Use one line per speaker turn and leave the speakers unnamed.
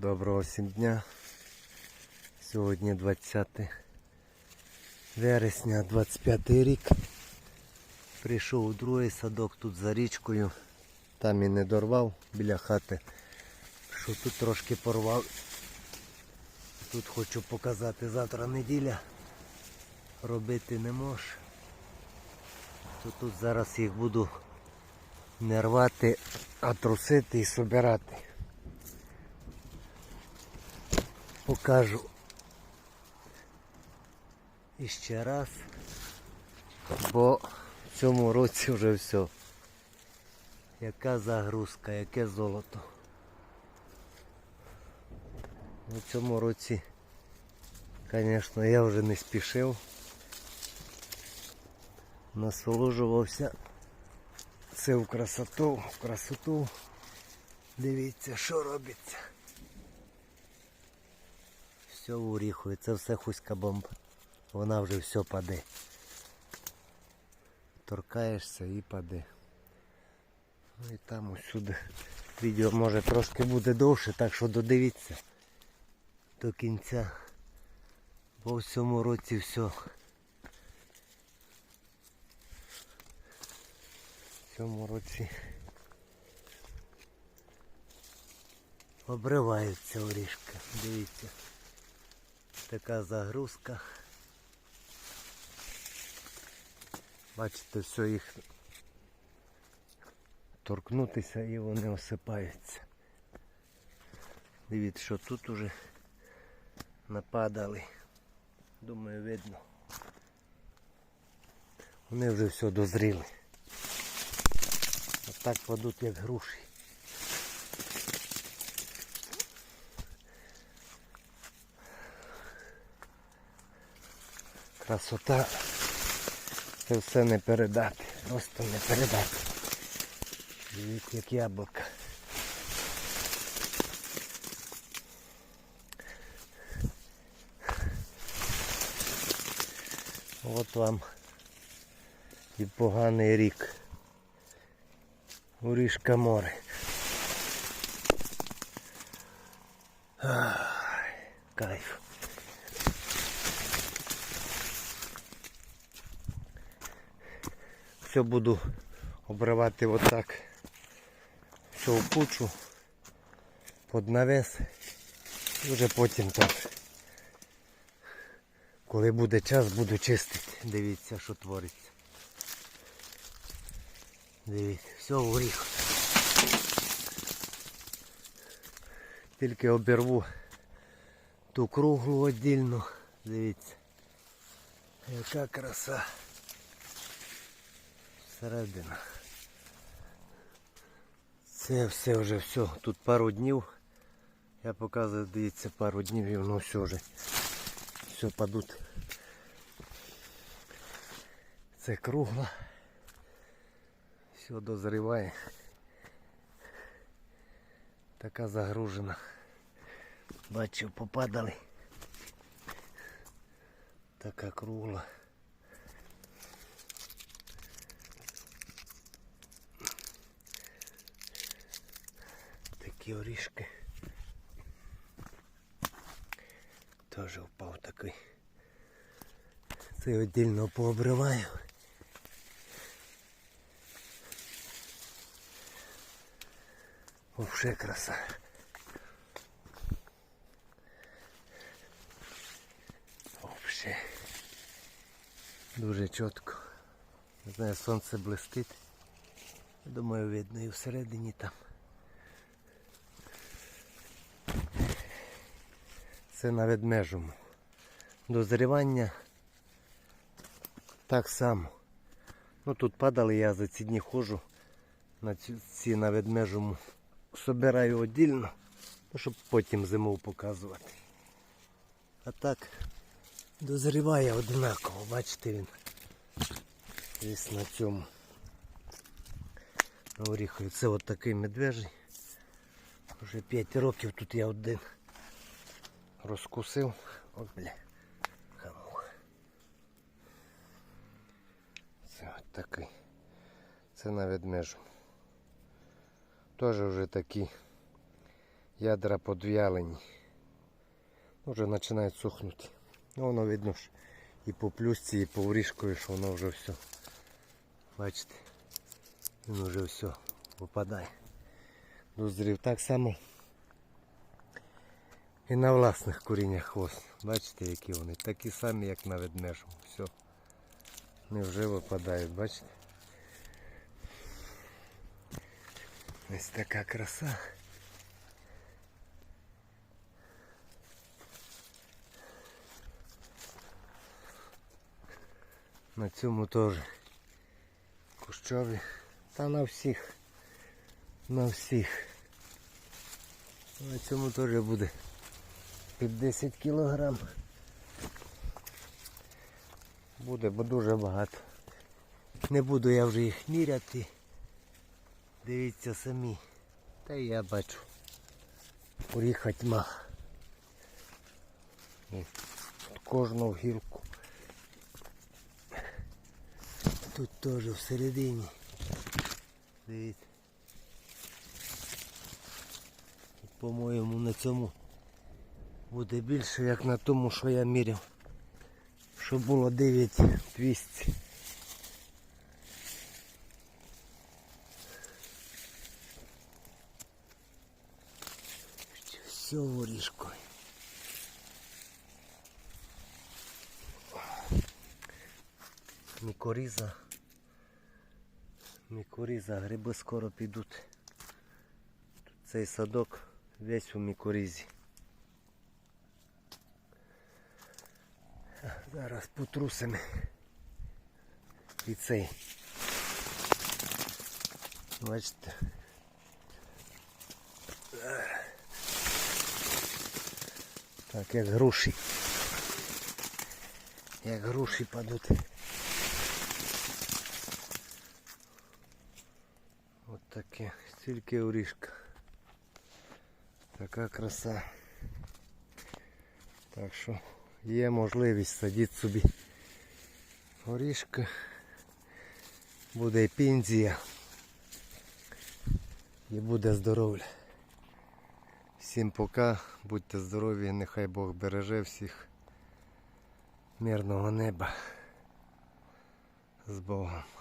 Доброго всім дня. Сьогодні 20 вересня, 25 рік. Прийшов у другий садок тут за річкою. Там і не дорвав біля хати. Що тут трошки порвав. Тут хочу показати завтра неділя. Робити не можу. То тут зараз їх буду не рвати, а трусити і собирати. Покажу іще раз, бо в цьому році вже все. Яка загрузка, яке золото. У цьому році, звісно, я вже не спішив. Насолоджувався це красоту, в красоту. Дивіться, що робиться. Все в оріхові, це все хуська бомба. Вона вже все паде. Торкаєшся і паде. Ну і там усюди. Відео може трошки буде довше, так що додивіться до кінця. Бо в цьому році все. В цьому році обриваються орішки. Дивіться. Така загрузка. Бачите, все їх торкнутися і вони осипаються. Дивіться, що тут уже нападали. Думаю, видно. Вони вже все дозріли. Отак падуть як груші. Красота. Це все не передати. Просто не передати. Дивіться, як яблука. От вам і поганий рік. Урішка море. Ай, кайф. Все буду обривати отак. Все в кучу, під навес. І вже потім так. Коли буде час, буду чистити. Дивіться, що твориться. Дивіться, все в горіх. Тільки обірву ту круглу віддільно. Дивіться. Яка краса. Середина. Це все вже все. Тут пару днів. Я показую, дивіться, пару днів і воно все вже. Все падуть. Це кругло. Все дозріває. Така загружена. Бачив, попадали. Така кругла. Такі орішки. Теж впав такий. Це віддільно пообриваю. Вообще краса. Вообще. Дуже чітко. Не знаю, сонце блистить. Думаю, видно і всередині там. Це на ведмежому. Дозрівання так само. Ну тут падали, я за ці дні ходжу на ці, на ведмежому. Собираю віддільно, ну, щоб потім зиму показувати. А так дозріває однаково, бачите він. Десь на цьому. Оріхові. Це от такий медвежий. Вже 5 років тут я один розкусив. От бля. Хамуха. Це от такий. Це на ведмежу. Теж вже такі ядра подв'ялені. Вже починають сухнути. Ну воно видно ж і по плюсці, і по вріжкою, що воно вже все. Бачите, він вже все випадає. Дозрів так само. І на власних коріннях хвост. Бачите, які вони? Такі самі, як на ведмежому. Все. Вони вже випадають, бачите? Ось така краса. На цьому теж кущові. Та на всіх. На всіх. На цьому теж буде під 10 кілограм. Буде, бо дуже багато. Не буду я вже їх міряти. Дивіться самі. Та й я бачу. Оріха тьма. І Кожну гілку. Тут теж всередині. Дивіться. По-моєму на цьому буде більше, як на тому, що я міряв. Що було 9200. Все воріжкою. Мікоріза. Мікоріза, гриби скоро підуть. Тут цей садок весь у мікорізі. Зараз потрусимо і цей. Бачите. Так, як груші. Як груші падуть. От таке, стільки орішка. Така краса. Так що є можливість садити собі горішки. Буде і пінзія І буде здоров'я. Всім пока, будьте здорові, нехай Бог береже всіх. Мирного неба. З Богом.